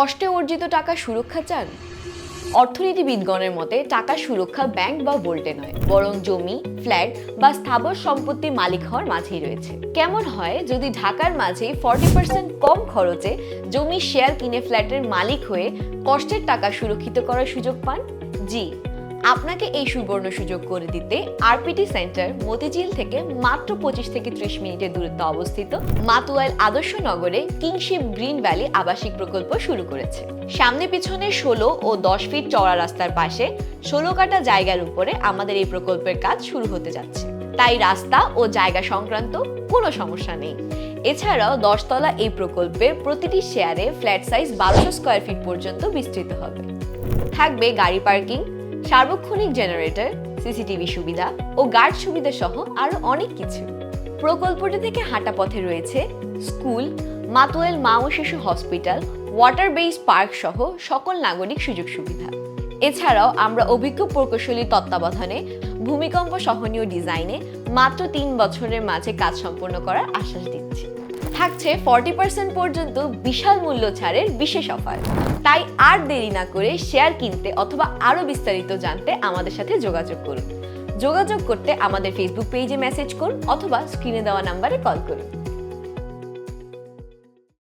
কষ্টে অর্জিত টাকা সুরক্ষা চান? অর্থনীতিবিদগণের মতে, টাকা সুরক্ষা ব্যাংক বা বোল্টে নয়, বরং জমি, ফ্ল্যাট বা স্থাবর সম্পত্তির মালিক হওয়ার মাঝেই রয়েছে। কেমন হয় যদি ঢাকার মাঝে ফর্টি পার্সেন্ট কম খরচে জমি, শেয়ার কিনে ফ্ল্যাটের মালিক হয়ে কষ্টের টাকা সুরক্ষিত করার সুযোগ পান? জি। আপনাকে এই সুবর্ণ সুযোগ করে দিতে আরপিটি সেন্টার মতিঝিল থেকে মাত্র পঁচিশ থেকে ত্রিশ মিনিটের দূরত্বে অবস্থিত মাতুয়াইল আদর্শ নগরে কিংশিপ গ্রিন ভ্যালি আবাসিক প্রকল্প শুরু করেছে। সামনে পিছনে ষোলো ও দশ ফিট চওড়া রাস্তার পাশে ষোলো কাটা জায়গার উপরে আমাদের এই প্রকল্পের কাজ শুরু হতে যাচ্ছে। তাই রাস্তা ও জায়গা সংক্রান্ত কোনো সমস্যা নেই। এছাড়াও দশতলা এই প্রকল্পের প্রতিটি শেয়ারে ফ্ল্যাট সাইজ বারোশো স্কোয়ার ফিট পর্যন্ত বিস্তৃত হবে। থাকবে গাড়ি পার্কিং সার্বক্ষণিক জেনারেটর, সিসিটিভি সুবিধা ও গার্ড সুবিধা সহ আরও অনেক কিছু। প্রকল্পটি থেকে হাঁটা পথে রয়েছে স্কুল, মাতোয়েল মা ও শিশু হসপিটাল, ওয়াটার বেস পার্ক সহ সকল নাগরিক সুযোগ সুবিধা। এছাড়াও আমরা অভিজ্ঞ প্রকৌশলীর তত্ত্বাবধানে, ভূমিকম্প সহনীয় ডিজাইনে মাত্র তিন বছরের মাঝে কাজ সম্পন্ন করার আশ্বাস দিচ্ছি। থাকছে ফর্টি পার্সেন্ট পর্যন্ত বিশাল মূল্য ছাড়ের বিশেষ অফার তাই আর দেরি না করে শেয়ার কিনতে অথবা আরও বিস্তারিত জানতে আমাদের সাথে যোগাযোগ করুন। যোগাযোগ করতে আমাদের ফেসবুক পেজে মেসেজ করুন অথবা স্ক্রিনে দেওয়া নাম্বারে কল করুন।